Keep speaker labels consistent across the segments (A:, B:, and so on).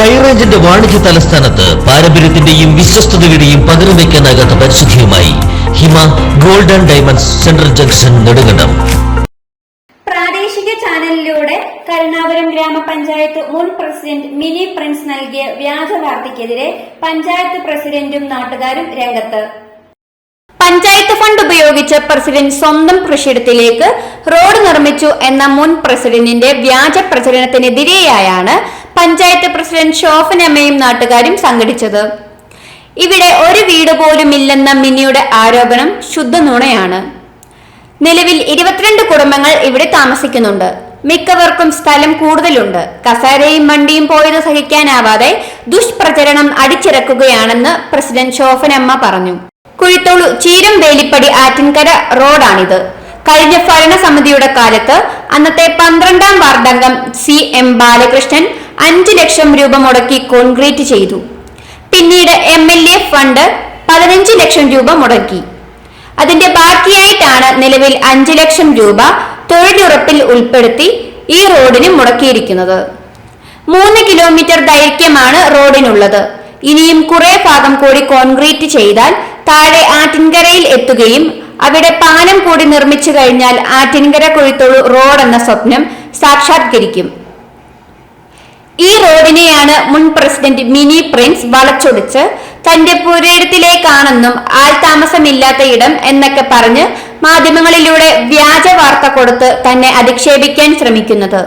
A: ഹൈറേഞ്ചിന്റെ വാണിജ്യ തലസ്ഥാനത്ത് പാരമ്പര്യത്തിന്റെയും വിശ്വസ്തതയുടെയും പകരം വയ്ക്കാനാകാത്ത പരിശുദ്ധിയുമായി Hima golden diamonds central junction Nedumkandam.
B: പ്രാദേശിക ചാനലിലൂടെ കരുണാപുരം ഗ്രാമപഞ്ചായത്ത് മുൻ പ്രസിഡന്റ് മിനി പ്രിൻസ് നൽകിയ വ്യാജ വാർത്തയ്ക്കെതിരെ പഞ്ചായത്ത് പ്രസിഡന്റും നാട്ടുകാരും രംഗത്ത്. പഞ്ചായത്ത് ഫണ്ട് ഉപയോഗിച്ച് പ്രസിഡന്റ് സ്വന്തം കൃഷിയിടത്തിലേക്ക് റോഡ് നിർമ്മിച്ചു എന്ന മുൻ പ്രസിഡന്റിന്റെ വ്യാജ പ്രചരണത്തിനെതിരെയായാണ് പഞ്ചായത്ത് പ്രസിഡന്റ് ഷോഫനമ്മയും നാട്ടുകാരും സംഘടിച്ചത്. ഇവിടെ ഒരു വീട് പോലും ഇല്ലെന്ന മിനിയുടെ ആരോപണം ശുദ്ധ നുണയാണ്. നിലവിൽ ഇരുപത്തിരണ്ട് കുടുംബങ്ങൾ ഇവിടെ താമസിക്കുന്നുണ്ട്. മിക്കവർക്കും സ്ഥലം കൂടുതലുണ്ട്. കസാരയും വണ്ടിയും പോയത് സഹിക്കാനാവാതെ ദുഷ്പ്രചരണം അടിച്ചിറക്കുകയാണെന്ന് പ്രസിഡന്റ് ശോഭനമ്മ പറഞ്ഞു. കുഴിത്തോളു ചീരം വേലിപ്പടി ആറ്റിൻകര റോഡാണിത്. കഴിഞ്ഞ ഭരണസമിതിയുടെ കാലത്ത് അന്നത്തെ പന്ത്രണ്ടാം വാർഡംഗം സി എം ബാലകൃഷ്ണൻ അഞ്ചു ലക്ഷം രൂപ മുടക്കി കോൺക്രീറ്റ് ചെയ്തു. പിന്നീട് എം എൽ എ ഫണ്ട് പതിനഞ്ച് ലക്ഷം രൂപ മുടക്കി. അതിന്റെ ബാക്കിയായിട്ടാണ് നിലവിൽ അഞ്ചു ലക്ഷം രൂപ തൊഴിലുറപ്പിൽ ഉൾപ്പെടുത്തി ഈ റോഡിന് മുടക്കിയിരിക്കുന്നത്. മൂന്ന് കിലോമീറ്റർ ദൈർഘ്യമാണ് റോഡിനുള്ളത്. ഇനിയും കുറെ ഭാഗം കൂടി കോൺക്രീറ്റ് ചെയ്താൽ താഴെ ആറ്റിൻകരയിൽ എത്തുകയും അവിടെ പാനം കൂടി നിർമ്മിച്ചു കഴിഞ്ഞാൽ ആറ്റിൻകര കൊഴുത്തോളു റോഡ് എന്ന സ്വപ്നം സാക്ഷാത്കരിക്കും. ഈ റോഡിനെയാണ് മുൻ പ്രസിഡന്റ് മിനി പ്രിൻസ് വളച്ചൊടിച്ച് തന്റെ പുരയിടത്തിലേക്കാണെന്നും ആൾ താമസമില്ലാത്ത ഇടം എന്നൊക്കെ പറഞ്ഞ് മാധ്യമങ്ങളിലൂടെ വ്യാജ വാർത്ത കൊടുത്ത് തന്നെ അധിക്ഷേപിക്കാൻ ശ്രമിക്കുന്നത്.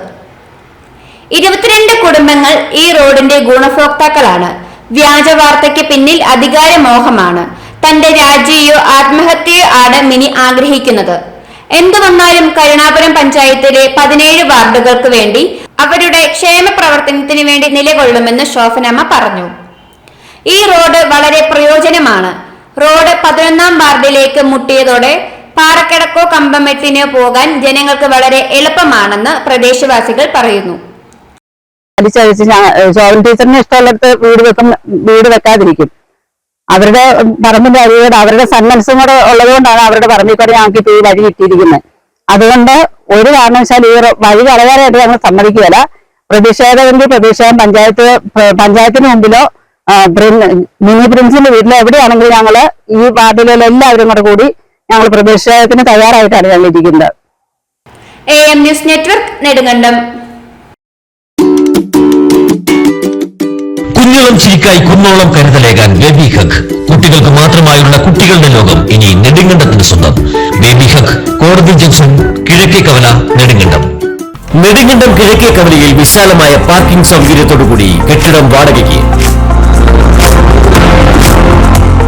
B: ഇരുപത്തിരണ്ട് കുടുംബങ്ങൾ ഈ റോഡിന്റെ ഗുണഭോക്താക്കളാണ്. വ്യാജ വാർത്തയ്ക്ക് പിന്നിൽ അധികാരമോഹമാണ്. തന്റെ രാജിയോ ആത്മഹത്യയോ ആണ് മിനി ആഗ്രഹിക്കുന്നത്. എന്തു വന്നാലും കരുണാപുരം പഞ്ചായത്തിലെ പതിനേഴ് വാർഡുകൾക്ക് വേണ്ടി അവരുടെ ക്ഷേമ പ്രവർത്തനത്തിന് വേണ്ടി നിലകൊള്ളുമെന്ന് ശോഭനമ്മ പറഞ്ഞു. ഈ റോഡ് വളരെ പ്രയോജനമാണ്. റോഡ് പതിനൊന്നാം വാർഡിലേക്ക് മുട്ടിയതോടെ പാറക്കിടക്കോ കമ്പമെട്ടിനോ പോകാൻ ജനങ്ങൾക്ക് വളരെ എളുപ്പമാണെന്ന് പ്രദേശവാസികൾ പറയുന്നു.
C: ശോഭൻ ടീച്ചറിന് ഇഷ്ടമുള്ളിടത്ത് വീട് വെക്കും വീട് വെക്കാതിരിക്കും. അവരുടെ പറമ്പിന്റെ അരിയോട് അവരുടെ സന്മനസ്സും കൂടെ ഉള്ളതുകൊണ്ടാണ് അവരുടെ പറമ്പിൽ കൂടെ ഞങ്ങൾക്ക് ഇപ്പൊ ഈ വഴി കിട്ടിയിരിക്കുന്നത്. അതുകൊണ്ട് ഒരു കാരണവശാലും ഈ വഴി കളയാനായിട്ട് ഞങ്ങൾ സമ്മതിക്കുകയല്ല. പ്രതിഷേധമെങ്കിൽ പ്രതിഷേധം പഞ്ചായത്ത് പഞ്ചായത്തിന് മുമ്പിലോ മിനി പ്രിൻസിന്റെ വീട്ടിലോ എവിടെയാണെങ്കിലും ഞങ്ങൾ ഈ വാർഡിലുള്ള എല്ലാവരും കൂടെ കൂടി ഞങ്ങൾ പ്രതിഷേധത്തിന് തയ്യാറായിട്ടാണ് ഞങ്ങൾ ഇരിക്കുന്നത്.
B: A M news network Nedumkandam.
A: കുഞ്ഞോളം ചിരിക്കായി കുന്നോളം കരുതലേകാൻ ബേബി ഹക് കുട്ടികൾക്ക് മാത്രമായുള്ള കുട്ടികളുടെ ലോകം ഇനി നെടുങ്കണ്ടത്തിന് സ്വന്തം. ബേബി ഹക് കോടതി ജംഗ്ഷൻ കിഴക്കേ കവല നെടുങ്കണ്ടം. നെടുങ്കണ്ടം കിഴക്കേ കവലയിൽ വിശാലമായ പാർക്കിംഗ് സൗകര്യത്തോടുകൂടി കെട്ടിടം വാടകയ്ക്ക്.